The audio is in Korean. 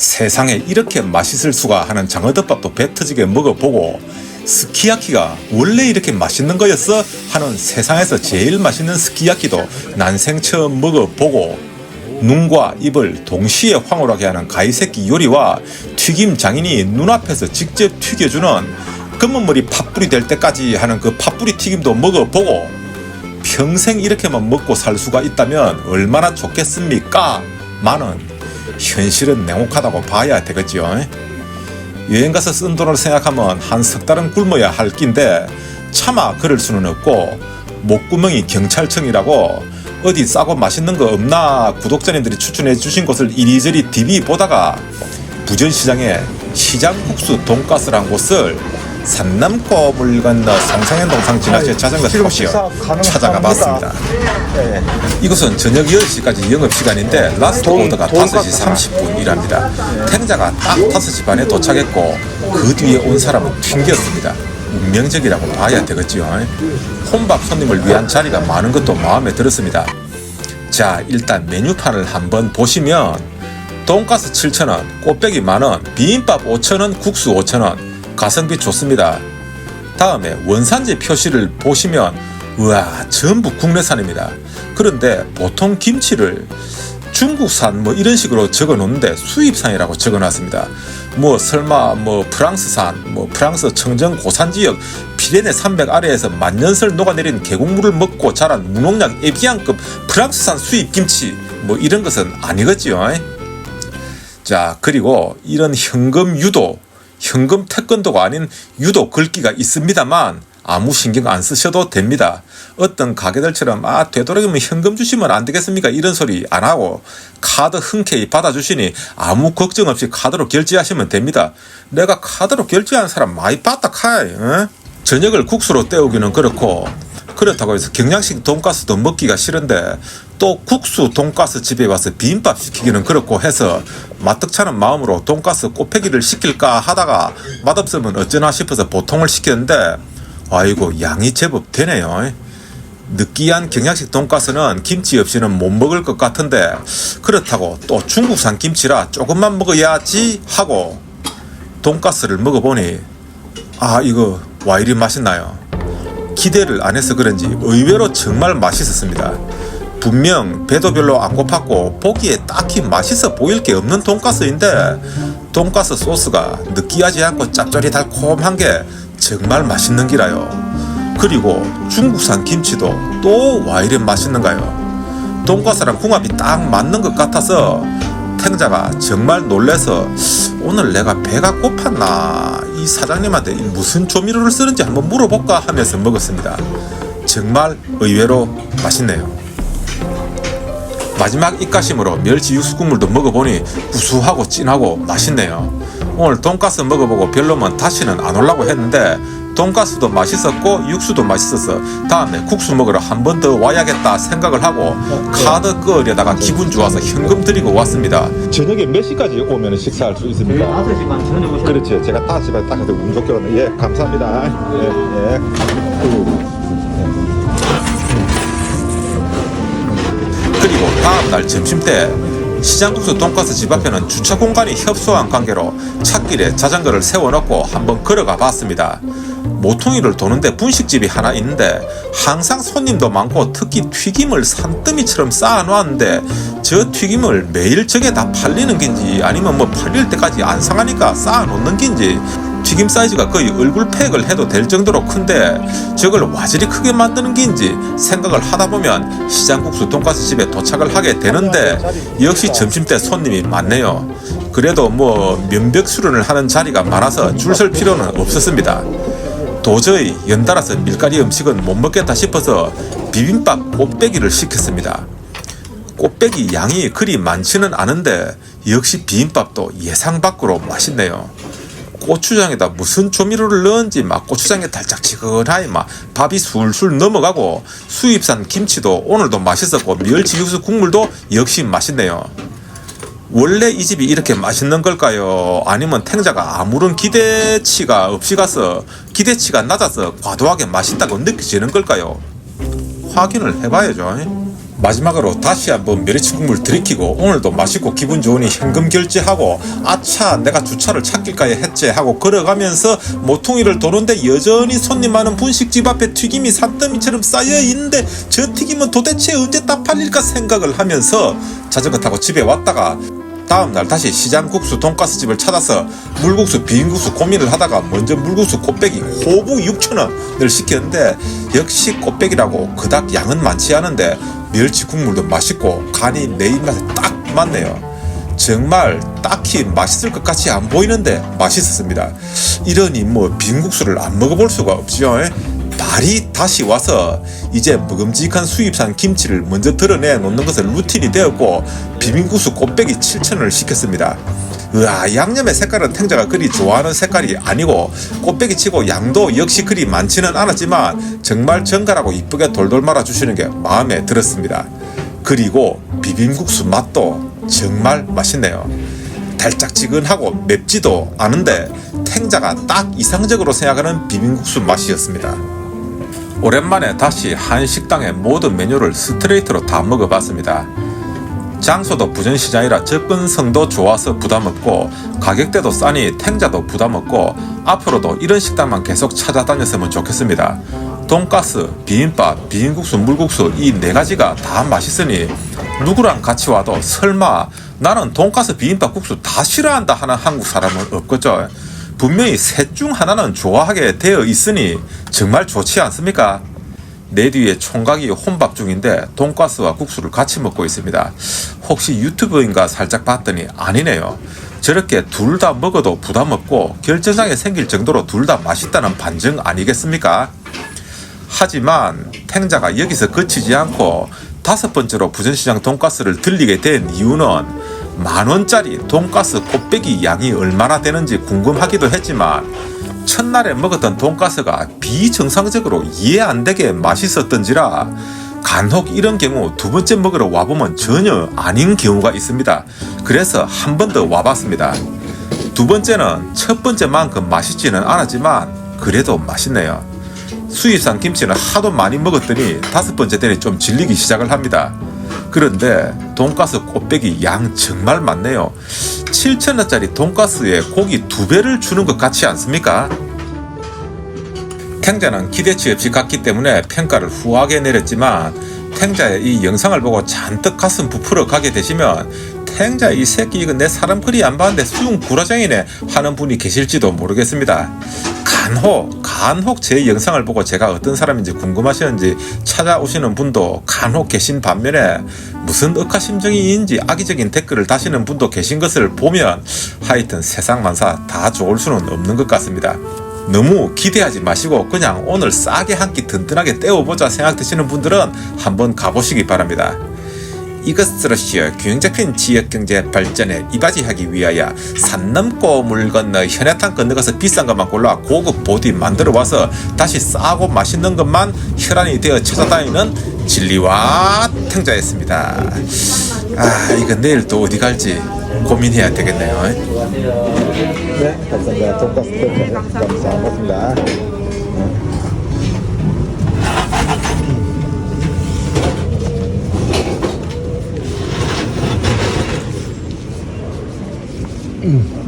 세상에 이렇게 맛있을 수가 하는 장어덮밥도 배 터지게 먹어보고 스키야키가 원래 이렇게 맛있는 거였어? 하는 세상에서 제일 맛있는 스키야키도 난생 처음 먹어보고 눈과 입을 동시에 황홀하게 하는 가이새끼 요리와 튀김 장인이 눈앞에서 직접 튀겨주는 검은 머리 팥불이 될 때까지 하는 그 팥불이 튀김도 먹어보고 평생 이렇게만 먹고 살 수가 있다면 얼마나 좋겠습니까? 많은 현실은 냉혹하다고 봐야 되겠지요. 여행 가서 쓴 돈을 생각하면 한 석 달은 굶어야 할 낀데 차마 그럴 수는 없고 목구멍이 경찰청이라고 어디 싸고 맛있는 거 없나 구독자님들이 추천해 주신 곳을 이리저리 디비 보다가 부전시장에 시장국수 돈가스란 곳을 산남고 물 건너 성상현 동 상 지나쳐 자전거 타시오. 찾아가 봤습니다. 예. 이곳은 저녁 10시까지 영업시간인데 라스트 돈- 오더가 돈가스 5시 30분이랍니다. 탱자가 딱 5시 반에 도착했고 그 뒤에 온 사람은 튕겼습니다. 운명적이라고 봐야 되겠지요. 혼밥 손님을 위한 자리가 많은 것도 마음에 들었습니다. 자 일단 메뉴판을 한번 보시면 돈가스 7,000원, 꽃배기 만원, 비빔밥 5,000원, 국수 5,000원 가성비 좋습니다. 다음에 원산지 표시를 보시면 우와 전부 국내산입니다. 그런데 보통 김치를 중국산 뭐 이런 식으로 적어 놓는데 수입산이라고 적어 놨습니다. 뭐 설마 뭐 프랑스산 뭐 프랑스 청정 고산 지역 피레네 산맥 아래에서 만년설 녹아내린 계곡물을 먹고 자란 무농약 에비앙급 프랑스산 수입 김치 뭐 이런 것은 아니겠지요. 자 그리고 이런 현금 유도 현금 태권도가 아닌 유도 글귀가 있습니다만 아무 신경 안 쓰셔도 됩니다. 어떤 가게들처럼 아 되도록이면 현금 주시면 안 되겠습니까 이런 소리 안 하고 카드 흔쾌히 받아주시니 아무 걱정 없이 카드로 결제하시면 됩니다. 내가 카드로 결제한 사람 많이 봤다 카이 어? 저녁을 국수로 때우기는 그렇고 그렇다고 해서 경양식 돈가스도 먹기가 싫은데 또 국수 돈가스 집에 와서 비빔밥 시키기는 그렇고 해서 마뜩찮은 마음으로 돈가스 꼬패기를 시킬까 하다가 맛없으면 어쩌나 싶어서 보통을 시켰는데 아이고 양이 제법 되네요. 느끼한 경양식 돈가스는 김치 없이는 못 먹을 것 같은데 그렇다고 또 중국산 김치라 조금만 먹어야지 하고 돈가스를 먹어보니 아 이거 와 이리 맛있나요? 기대를 안 해서 그런지 의외로 정말 맛있었습니다. 분명 배도 별로 안 고팠고 보기에 딱히 맛있어 보일 게 없는 돈가스인데 돈가스 소스가 느끼하지 않고 짭조리 달콤한 게 정말 맛있는 기라요. 그리고 중국산 김치도 또 와 이리 맛있는가요? 돈가스랑 궁합이 딱 맞는 것 같아서 탱자가 정말 놀래서 오늘 내가 배가 고팠나 이 사장님한테 무슨 조미료를 쓰는지 한번 물어볼까 하면서 먹었습니다. 정말 의외로 맛있네요. 마지막 입가심으로 멸치 육수 국물도 먹어보니 구수하고 진하고 맛있네요. 오늘 돈가스 먹어보고 별로면 다시는 안 올라고 했는데 돈가스도 맛있었고 육수도 맛있어서 다음에 국수 먹으러 한 번 더 와야겠다 생각을 하고 카드 끄려다가 기분 좋아서 현금 드리고 왔습니다. 저녁에 몇 시까지 오면 식사할 수 있습니까? 5시 반 전에 오셔야 그렇죠. 제가 다시 딱 해서 운 좋게 왔네. 예, 감사합니다. 예, 예. 그리고 다음 날 점심 때 시장국수 돈가스 집 앞에는 주차 공간이 협소한 관계로 찻길에 자전거를 세워놓고 한번 걸어가 봤습니다. 모퉁이를 도는데 분식집이 하나 있는데 항상 손님도 많고 특히 튀김을 산더미처럼 쌓아놓았는데 저 튀김을 매일 저게 다 팔리는 긴지 아니면 뭐 팔릴 때까지 안 상하니까 쌓아놓는 긴지 튀김 사이즈가 거의 얼굴 팩을 해도 될 정도로 큰데 저걸 와지리 크게 만드는 긴지 생각을 하다 보면 시장국수 돈가스 집에 도착을 하게 되는데 역시 점심때 손님이 많네요. 그래도 뭐 면벽 수련을 하는 자리가 많아서 줄 설 필요는 없었습니다. 도저히 연달아서 밀가리 음식은 못 먹겠다 싶어서 비빔밥 꽃배기를 시켰습니다. 꽃배기 양이 그리 많지는 않은데 역시 비빔밥도 예상 밖으로 맛있네요. 고추장에다 무슨 조미료를 넣은지 막 고추장에 달짝지근하게 막 밥이 술술 넘어가고 수입산 김치도 오늘도 맛있었고 멸치 육수 국물도 역시 맛있네요. 원래 이 집이 이렇게 맛있는 걸까요? 아니면 탱자가 아무런 기대치가 없이 가서 기대치가 낮아서 과도하게 맛있다고 느껴지는 걸까요? 확인을 해봐야죠. 마지막으로 다시 한번 멸치 국물 들이키고 오늘도 맛있고 기분 좋으니 현금 결제하고 아차 내가 주차를 찾길까요 했지 하고 걸어가면서 모퉁이를 도는데 여전히 손님 많은 분식집 앞에 튀김이 산더미처럼 쌓여 있는데 저 튀김은 도대체 언제 다 팔릴까 생각을 하면서 자전거 타고 집에 왔다가 다음날 다시 시장국수 돈가스집을 찾아서 물국수 비빔국수 고민을 하다가 먼저 물국수 꽃배기 호부 6천원을 시켰는데 역시 꽃배기라고 그닥 양은 많지 않은데 멸치 국물도 맛있고 간이 내 입맛에 딱 맞네요. 정말 딱히 맛있을 것 같이 안 보이는데 맛있었습니다. 이러니 뭐 비빔국수를 안 먹어볼 수가 없죠 날이 다시 와서 이제 먹음직한 수입산 김치를 먼저 드러내 놓는 것을 루틴이 되었고 비빔국수 꽃배기 7천원을 시켰습니다. 으아 양념의 색깔은 탱자가 그리 좋아하는 색깔이 아니고 꽃배기 치고 양도 역시 그리 많지는 않았지만 정말 정갈하고 이쁘게 돌돌 말아 주시는 게 마음에 들었습니다. 그리고 비빔국수 맛도 정말 맛있네요. 달짝지근하고 맵지도 않은데 탱자가 딱 이상적으로 생각하는 비빔국수 맛이었습니다. 오랜만에 다시 한 식당의 모든 메뉴를 스트레이트로 다 먹어봤습니다. 장소도 부전시장이라 접근성도 좋아서 부담없고 가격대도 싸니 탱자도 부담없고 앞으로도 이런 식당만 계속 찾아다녔으면 좋겠습니다. 돈가스, 비빔밥, 비빔국수, 물국수 이 네 가지가 다 맛있으니 누구랑 같이 와도 설마 나는 돈가스, 비빔밥, 국수 다 싫어한다 하는 한국 사람은 없겠죠. 분명히 셋 중 하나는 좋아하게 되어 있으니 정말 좋지 않습니까? 내 뒤에 총각이 혼밥 중인데 돈가스와 국수를 같이 먹고 있습니다. 혹시 유튜브인가 살짝 봤더니 아니네요. 저렇게 둘 다 먹어도 부담 없고 결정장애 생길 정도로 둘 다 맛있다는 반증 아니겠습니까? 하지만 탱자가 여기서 그치지 않고 다섯 번째로 부전시장 돈가스를 들리게 된 이유는 만 원짜리 돈가스 곱빼기 양이 얼마나 되는지 궁금하기도 했지만 첫날에 먹었던 돈가스가 비정상적으로 이해 안 되게 맛있었던지라 간혹 이런 경우 두 번째 먹으러 와보면 전혀 아닌 경우가 있습니다. 그래서 한 번 더 와봤습니다. 두 번째는 첫 번째만큼 맛있지는 않았지만 그래도 맛있네요. 수입산 김치는 하도 많이 먹었더니 다섯 번째 때는 좀 질리기 시작을 합니다. 그런데 돈가스 꽃배기 양 정말 많네요. 7천원짜리 돈가스에 고기 두 배를 주는 것 같지 않습니까? 탱자는 기대치 없이 갔기 때문에 평가를 후하게 내렸지만 탱자의 이 영상을 보고 잔뜩 가슴 부풀어 가게 되시면 탱자 이 새끼 이거 내 사람 그리 안 봤는데 수용 구라장이네 하는 분이 계실지도 모르겠습니다. 간혹 간혹 제 영상을 보고 제가 어떤 사람인지 궁금하시는지 찾아오시는 분도 간혹 계신 반면에 무슨 억하심정이인지 악의적인 댓글을 다시는 분도 계신 것을 보면 하여튼 세상 만사 다 좋을 수는 없는 것 같습니다. 너무 기대하지 마시고 그냥 오늘 싸게 한 끼 든든하게 때워보자 생각되시는 분들은 한번 가보시기 바랍니다. 이것으로시어 균형 잡힌 지역 경제 발전에 이바지하기 위하여 산 넘고 물 건너 현해탄 건너가서 비싼 것만 골라 고급 보디 만들어 와서 다시 싸고 맛있는 것만 혈안이 되어 찾아다니는 진리와 탱자였습니다. 아 이거 내일 또 어디 갈지 고민해야 되겠네요. 네, 감사합니다. 감사합니다. 아,